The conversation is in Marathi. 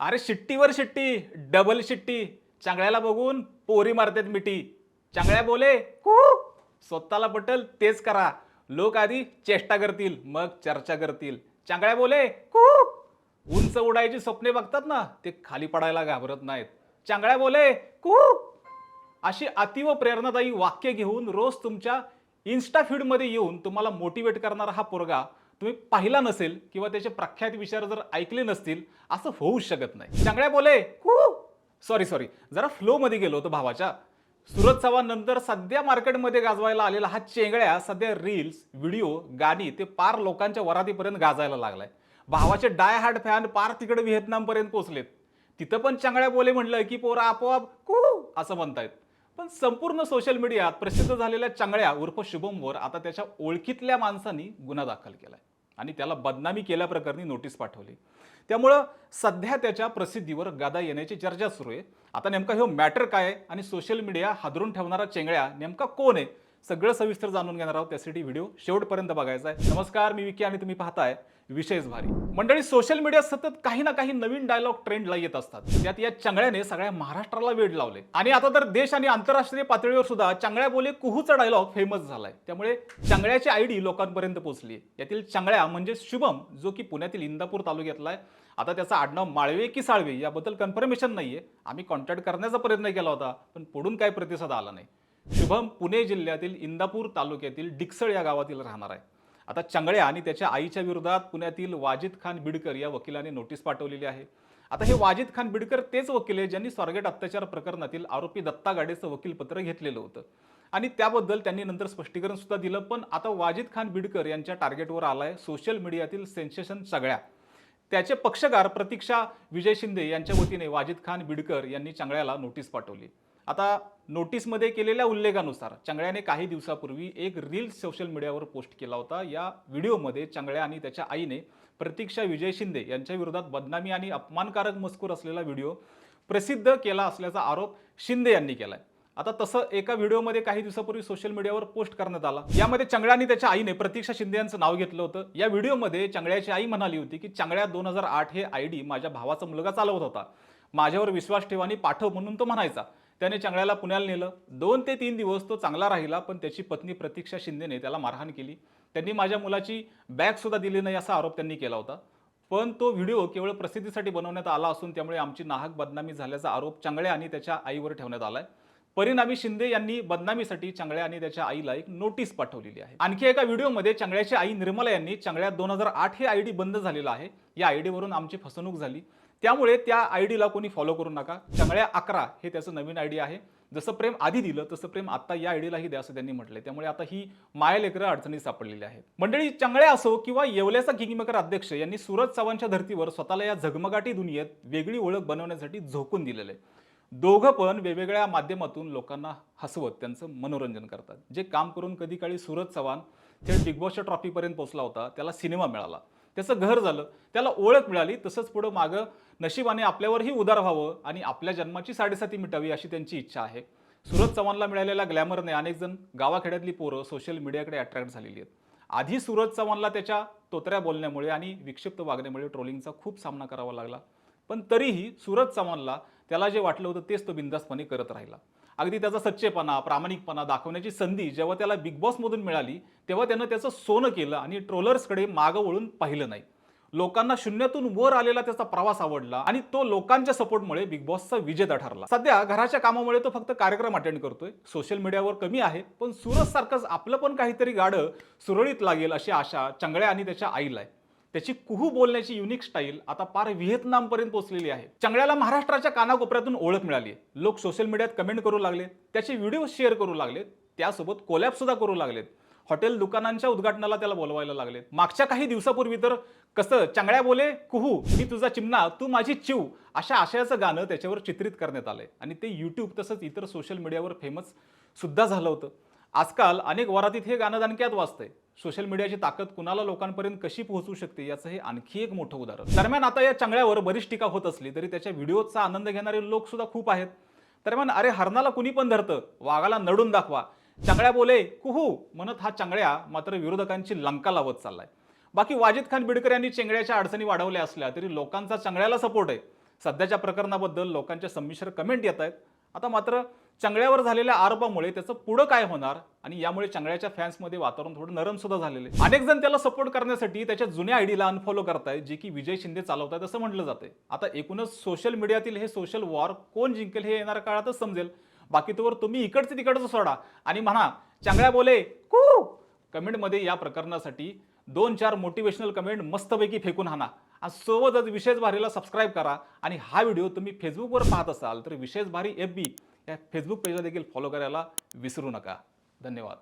अरे शिट्टीवर शिट्टी डबल शिट्टी. चांगल्याला बघून पोरी मारतात मिठी. चांगल्या बोले. कू स्वतःला पटल तेच करा. लोक आधी चेष्टा करतील मग चर्चा करतील. चांगल्या बोले. कू उंच उडायची स्वप्ने बघतात ना ते खाली पडायला घाबरत नाहीत. चांगल्या बोले. कू अशी अतिव प्रेरणादायी वाक्य घेऊन रोज तुमच्या इन्स्टा फीडमध्ये येऊन तुम्हाला मोटिवेट करणारा हा पोरगा तुम्ही पाहिला नसेल किंवा त्याचे प्रख्यात विचार जर ऐकले नसतील असं होऊच शकत नाही. चांगल्या बोले. सॉरी सॉरी जरा फ्लो मध्ये गेलो होतो भावाच्या. सुरत चव्हाण नंतर सध्या मार्केटमध्ये गाजवायला आलेला हा चेंगळ्या सध्या रील्स व्हिडिओ गाणी ते पार लोकांच्या वरातीपर्यंत गाजायला लागलाय. भावाचे डाय हार्ड फॅन पार तिकडे व्हिएतनामपर्यंत पोहोचलेत. तिथं पण चांगल्या बोले म्हणलं की पोरा आपोआप कू असं म्हणतायत. पण संपूर्ण सोशल मीडियात प्रसिद्ध झालेल्या चांगळ्या उर्फ शुभमवर आता त्याच्या ओळखीतल्या माणसांनी गुन्हा दाखल केला आणि त्याला बदनामी केल्याप्रकरणी नोटीस पाठवली. त्यामुळं सध्या त्याच्या प्रसिद्धीवर गादा येण्याची चर्चा सुरू आहे. आता नेमका हे मॅटर काय आहे आणि सोशल मीडिया हादरून ठेवणारा चेंगळ्या नेमका कोण आहे? सगळं सविस्तर जाणून घेणार आहोत त्यासाठी व्हिडिओ शेवटपर्यंत बघायचा आहे. नमस्कार मी विकी आणि तुम्ही पाहताय विशेष भारी. मंडळी सोशल मीडियात सतत काही ना काही नवीन डायलॉग ट्रेंडला येत असतात. त्यात या चांगळ्याने सगळ्या महाराष्ट्राला वेड लावले. आणि आता तर देश आणि आंतरराष्ट्रीय पातळीवर सुद्धा चांगळ्या बोले कुहूचा डायलॉग फेमस झालाय. त्यामुळे चांगळ्याची आयडी लोकांपर्यंत पोहोचली यातील चांगळ्या म्हणजे शुभम जो की पुण्यातील इंदापूर तालुक्यातला आहे. आता त्याचं आडनाव माळवे की साळवे याबद्दल कन्फर्मेशन नाहीये. आम्ही कॉन्टॅक्ट करण्याचा प्रयत्न केला होता पण पुढून काय प्रतिसाद आला नाही. शुभम पुणे जिल्ह्यातील इंदापूर तालुक्यातील डिक्सळ या गावातील राहणार आहे. आता चंगळ्या आणि त्याच्या आईच्या विरोधात पुण्यातील वाजिद खान बिडकर या वकिलाने नोटीस पाठवलेली आहे. आता हे वाजिद खान बिडकर तेच वकील आहे ज्यांनी स्वारगेट अत्याचार प्रकरणातील आरोपी दत्ता गाडेचं वकीलपत्र घेतलेलं होतं. आणि त्याबद्दल त्यांनी नंतर स्पष्टीकरण सुद्धा दिलं पण आता वाजिद खान बिडकर यांच्या टार्गेटवर आलाय सोशल मीडियातील सेन्सेशन सगळ्या. त्याचे पक्षकार प्रतीक्षा विजय शिंदे यांच्या वतीने वाजिद खान बिडकर यांनी चांगळ्याला नोटीस पाठवली. आता नोटीसमध्ये केलेल्या उल्लेखानुसार चंगळ्याने काही दिवसापूर्वी एक रील सोशल मीडियावर पोस्ट केला होता. या व्हिडिओमध्ये चंगळ्या आणि त्याच्या आईने प्रतीक्षा विजय शिंदे यांच्या विरोधात बदनामी आणि अपमानकारक मजकूर असलेला व्हिडिओ प्रसिद्ध केला असल्याचा आरोप शिंदे यांनी केलाय. आता तसं एका व्हिडिओमध्ये काही दिवसापूर्वी सोशल मीडियावर पोस्ट करण्यात आला. यामध्ये चंगळ्या आणि त्याच्या आईने प्रतीक्षा शिंदे यांचं नाव घेतलं होतं. या व्हिडिओमध्ये चंगळ्याची आई म्हणाली होती की चांगळ्या दोन हजार आठ हे आय डी माझ्या भावाचा मुलगा चालवत होता. माझ्यावर विश्वास ठेवा आणि पाठव म्हणून तो म्हणायचा. त्याने चांगल्याला पुण्याला नेलं. दोन ते तीन दिवस तो चांगला राहिला पण त्याची पत्नी प्रतीक्षा शिंदेने त्याला मारहाण केली. त्यांनी माझ्या मुलाची बॅगसुद्धा दिली नाही असा आरोप त्यांनी केला होता. पण तो व्हिडिओ केवळ प्रसिद्धीसाठी बनवण्यात आला असून त्यामुळे आमची नाहक बदनामी झाल्याचा आरोप चांगल्या आणि त्याच्या आईवर ठेवण्यात आला आहे परिणामी शिंदे यांनी बदनामीसाठी चांगल्या आणि त्याच्या आईला एक नोटीस पाठवलेली आहे. आणखी एका व्हिडिओमध्ये चांगल्याची आई निर्मला यांनी चांगल्या दोन हजार आठ हे आयडी बंद झालेला आहे. या आयडीवरून आमची फसवणूक झाली. त्यामुळे त्या आयडीला कोणी फॉलो करू नका. चांगल्या अकरा हे त्याचं नवीन आयडी आहे. जसं प्रेम आधी दिलं तसं प्रेम आता या आयडीलाही द्या असं त्यांनी म्हटलंय. त्यामुळे आता ही मायलेकरं अडचणी सापडलेली आहेत. मंडळी चांगल्या असो किंवा येवल्याचा किंगमेकर अध्यक्ष यांनी सुरज चव्हाणच्या धर्तीवर स्वतःला या झगमगाटी दुनियेत वेगळी ओळख बनवण्यासाठी झोकून दिलेलं आहे. दोघं पण वेगवेगळ्या माध्यमातून लोकांना हसवत त्यांचं मनोरंजन करतात. जे काम करून कधी काळी सुरत चव्हाण थेट बिग बॉसच्या ट्रॉफीपर्यंत पोहोचला होता त्याला सिनेमा मिळाला. त्याचं घर झालं त्याला ओळख मिळाली तसंच पुढं मागं नशिबाने आपल्यावरही उदार व्हावं आणि आपल्या जन्माची साडेसाती मिटावी अशी त्यांची इच्छा आहे. सुरत चव्हाणला मिळालेल्या ग्लॅमरने अनेक जण गावाखेड्यातली पोरं सोशल मीडियाकडे अट्रॅक्ट झालेली आहेत. आधी सुरत चव्हाणला त्याच्या तोतऱ्या बोलण्यामुळे आणि विक्षिप्त वागण्यामुळे ट्रोलिंगचा खूप सामना करावा लागला. पण तरीही सुरत चव्हाणला त्याला जे वाटलं होतं तेच तो बिंदासपणे करत राहिला. अगदी त्याचा सच्चेपणा प्रामाणिकपणा दाखवण्याची संधी जेव्हा त्याला बिग बॉसमधून मिळाली तेव्हा त्यानं त्याचं सोनं केलं आणि ट्रोलर्सकडे मागं वळून पाहिलं नाही. लोकांना शून्यातून वर आलेला त्याचा प्रवास आवडला आणि तो लोकांच्या सपोर्टमुळे बिग बॉसचा विजेता ठरला. सध्या घराच्या कामामुळे तो फक्त कार्यक्रम अटेंड करतोय. सोशल मीडियावर कमी आहे पण सुरत सारखंच आपलं पण काहीतरी गाडं सुरळीत लागेल अशी आशा चंगळ्या आणि त्याच्या आईला आहे. त्याची कुहू बोलण्याची युनिक स्टाईल आता पार व्हिएतनामपर्यंत पोहोचलेली आहे. चांगल्याला महाराष्ट्राच्या कानाकोपऱ्यातून ओळख मिळाली लोक सोशल मीडियात कमेंट करू लागले त्याचे व्हिडिओ शेअर करू लागले त्यासोबत कोलॅबसुद्धा करू लागलेत हॉटेल दुकानांच्या उद्घाटनाला त्याला बोलवायला लागले मागच्या काही दिवसापूर्वी तर कसं चांगल्या बोले कुहू मी तुझा चिमणा तू माझी चिव अशा आशयाचं गाणं त्याच्यावर चित्रित करण्यात आलंय. आणि ते यूट्यूब तसंच इतर सोशल मीडियावर फेमस सुद्धा झालं होतं. आजकाल अनेक वरातीत हे गाणं दणक्यात वाजतंय. सोशल मीडियाची ताकद कुणाला लोकांपर्यंत कशी पोहोचू शकते याचं हे आणखी एक मोठं उदाहरण. दरम्यान आता या चांगल्यावर बरीच टीका होत असली तरी त्याच्या व्हिडिओचा आनंद घेणारे लोक सुद्धा खूप आहेत. दरम्यान अरे हरणाला कुणी पण धरतं वाघाला नडून दाखवा. चांगळ्या बोले कुहू म्हणत हा चांगळ्या मात्र विरोधकांची लंका लावत चाललाय. बाकी वाजिद खान बिडकर यांनी चेंगड्याच्या अडचणी वाढवल्या असल्या तरी लोकांचा चांगळ्याला सपोर्ट आहे. सध्याच्या प्रकरणाबद्दल लोकांच्या संमिश्र कमेंट येत आहेत. आता मात्र चंगळ्यावर झालेल्या आरोपामुळे त्याचं पुढं काय होणार? आणि यामुळे चंगळ्याच्या फॅन्समध्ये वातावरण थोडं नरम सुद्धा झालेलं आहे. अनेक जण त्याला सपोर्ट करण्यासाठी त्याच्या जुन्या आयडीला अनफॉलो करतायत जे की विजय शिंदे चालवतात असं म्हटलं जाते आता एकूणच सोशल मीडियातील हे सोशल वॉर कोण जिंकेल हे येणाऱ्या काळातच समजेल. बाकी तोवर तुम्ही इकडचे तिकडचं सोडा आणि म्हणा चांगल्या बोले कू! कमेंटमध्ये या प्रकरणासाठी दोन चार मोटिवेशनल कमेंट मस्तपैकी फेकून हाना आणि सोबतच विशेष भारीला सबस्क्राईब करा. आणि हा व्हिडिओ तुम्ही फेसबुकवर पाहत असाल तर विशेष भारी एफ बी या फेसबुक पेजला देखील फॉलो करायला विसरू नका. धन्यवाद.